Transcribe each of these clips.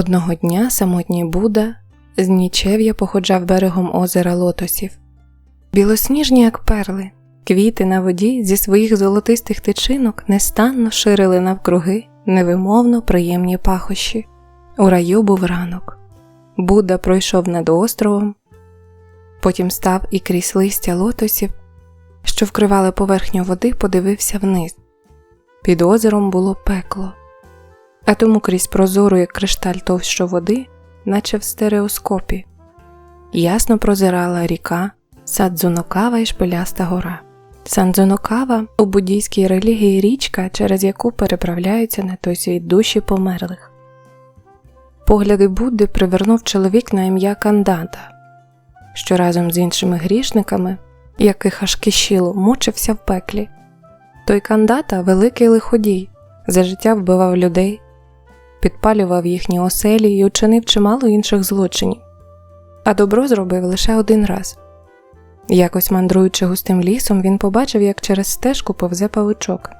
Одного дня самотній Будда з нічев'я походжав берегом озера лотосів. Білосніжні, як перли, квіти на воді зі своїх золотистих тичинок нестанно ширили навкруги невимовно приємні пахощі. У раю був ранок. Будда пройшов над островом, потім став і крізь листя лотосів, що вкривали поверхню води, подивився вниз. Під озером було пекло, а тому крізь прозору, як кришталь товщу води, наче в стереоскопі, ясно прозирала ріка, Садзунокава і шпиляста гора. Сандзунокава у буддійській релігії річка, через яку переправляються на той світ душі померлих. Погляди Будди привернув чоловік на ім'я Кандата, що разом з іншими грішниками, яких аж кишіло, мучився в пеклі. Той Кандата великий лиходій, за життя вбивав людей, підпалював їхні оселі і учинив чимало інших злочинів, а добро зробив лише один раз. Якось мандруючи густим лісом, він побачив, як через стежку повзе павичок.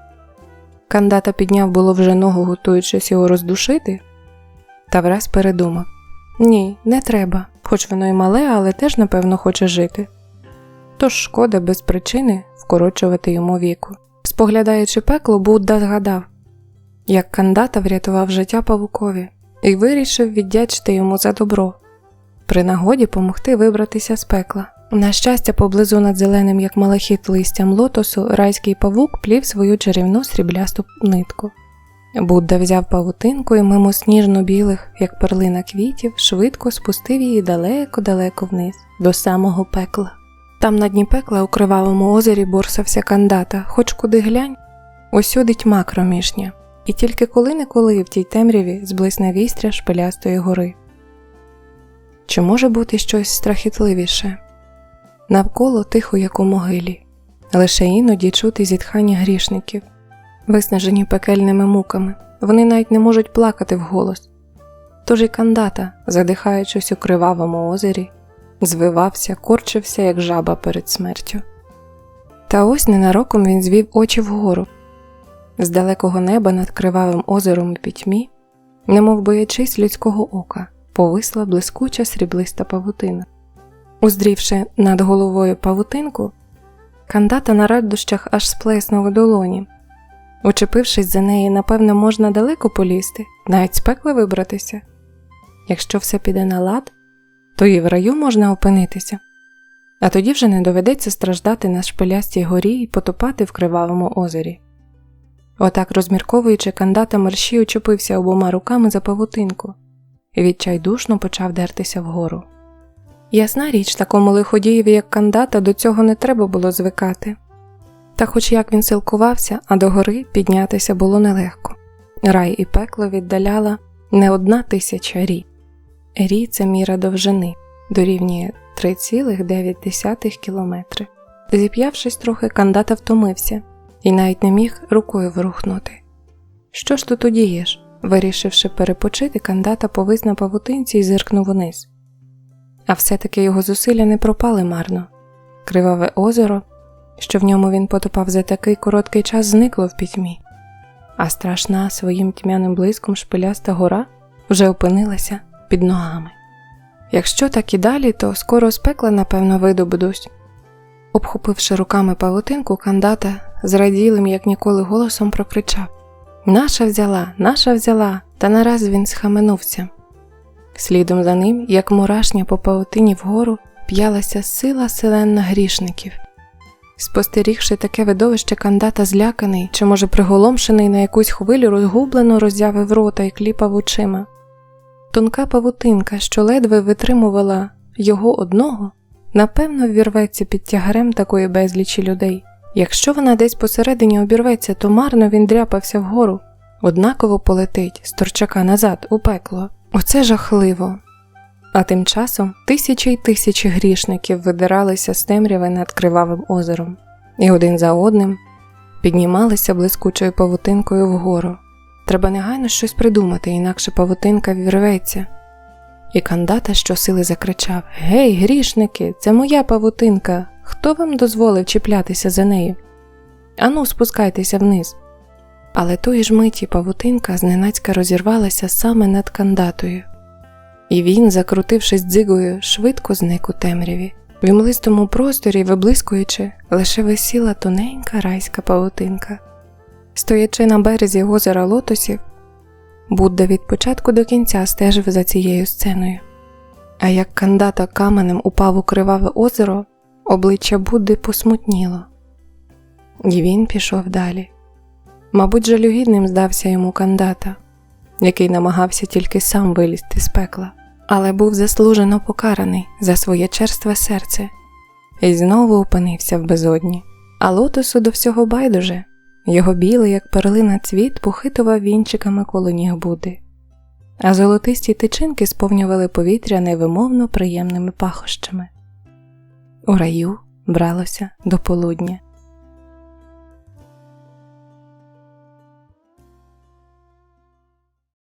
Кандата підняв було вже ногу, готуючись його роздушити, та враз передумав ні, не треба, хоч воно й мале, але теж, напевно, хоче жити. Тож шкода без причини вкорочувати йому віку. Споглядаючи пекло, Будда згадав, як кандата врятував життя павукові і вирішив віддячити йому за добро, при нагоді помогти вибратися з пекла. На щастя, поблизу над зеленим, як малахіт листям лотосу, райський павук плів свою чарівну сріблясту нитку. Будда взяв павутинку і мимо сніжно-білих, як перлина квітів, швидко спустив її далеко-далеко вниз, до самого пекла. Там на дні пекла у кривавому озері борсався кандата, хоч куди глянь, усюди тьма кромішня, і тільки коли-неколи в тій темряві зблисне вістря шпилястої гори. Чи може бути щось страхітливіше? Навколо тихо, як у могилі, лише іноді чути зітхання грішників, виснажені пекельними муками, вони навіть не можуть плакати вголос. Тож і кандата, задихаючись у кривавому озері, звивався, корчився, як жаба перед смертю. Та ось ненароком він звів очі вгору. З далекого неба над кривавим озером у пітьмі, немов боячись людського ока, повисла блискуча сріблиста павутина. Уздрівши над головою павутинку, кандата на радощах аж сплеснув у долоні. Учепившись за неї, напевно, можна далеко полізти, навіть з пекла вибратися. Якщо все піде на лад, то і в раю можна опинитися, а тоді вже не доведеться страждати на шпилястій горі і потопати в кривавому озері. Отак, розмірковуючи, кандата мерщій учепився обома руками за павутинку і відчайдушно почав дертися вгору. Ясна річ, такому лиходієві, як кандата, до цього не треба було звикати. Та хоч як він силкувався, а до гори піднятися було нелегко. Рай і пекло віддаляла не одна тисяча рі. Рі це міра довжини, дорівнює 3,9 кілометри. Зіп'явшись трохи, кандата втомився і навіть не міг рукою ворухнути. Що ж тут удієш? Вирішивши перепочити, кандата повис на павутинці і зиркнув униз. А все-таки його зусилля не пропали марно. Криваве озеро, що в ньому він потопав за такий короткий час, зникло в пітьмі, а страшна своїм тьмяним блиском шпиляста гора вже опинилася під ногами. Якщо так і далі, то скоро з пекла, напевно, видобудусь. Обхопивши руками павутинку, кандата зраділим, як ніколи, голосом прокричав Наша взяла, наша взяла, та нараз він схаменувся. Слідом за ним, як мурашня по павутині вгору, п'ялася сила селенна грішників. Спостерігши таке видовище, кандата зляканий чи, може, приголомшений на якусь хвилю, розгублено роззявив рота і кліпав очима. Тонка павутинка, що ледве витримувала його одного, напевно, ввірветься під тягарем такої безлічі людей. Якщо вона десь посередині обірветься, то марно він дряпався вгору, однаково полетить з торчака назад у пекло. Оце жахливо. А тим часом тисячі й тисячі грішників видиралися з темряви над кривавим озером, і один за одним піднімалися блискучою павутинкою вгору. Треба негайно щось придумати, інакше павутинка вірветься. І кандата щосили закричав Гей, грішники, це моя павутинка. Хто вам дозволив чіплятися за нею? Ану, спускайтеся вниз. Але тої ж миті павутинка зненацька розірвалася саме над кандатою. і він, закрутившись дзигою, швидко зник у темряві. В імлистому просторі, виблискуючи, лише висіла тоненька райська павутинка. Стоячи на березі озера лотосів, Будда від початку до кінця стежив за цією сценою. А як кандата каменем упав у криваве озеро, обличчя Будди посмутніло, і він пішов далі. Мабуть, жалюгідним здався йому кандата, який намагався тільки сам вилізти з пекла, але був заслужено покараний за своє черстве серце і знову опинився в безодні. А лотосу до всього байдуже, його білий, як перлина цвіт, похитував вінчиками коло ніг Будди, а золотисті тичинки сповнювали повітря невимовно приємними пахощами. У раю бралося до полудня.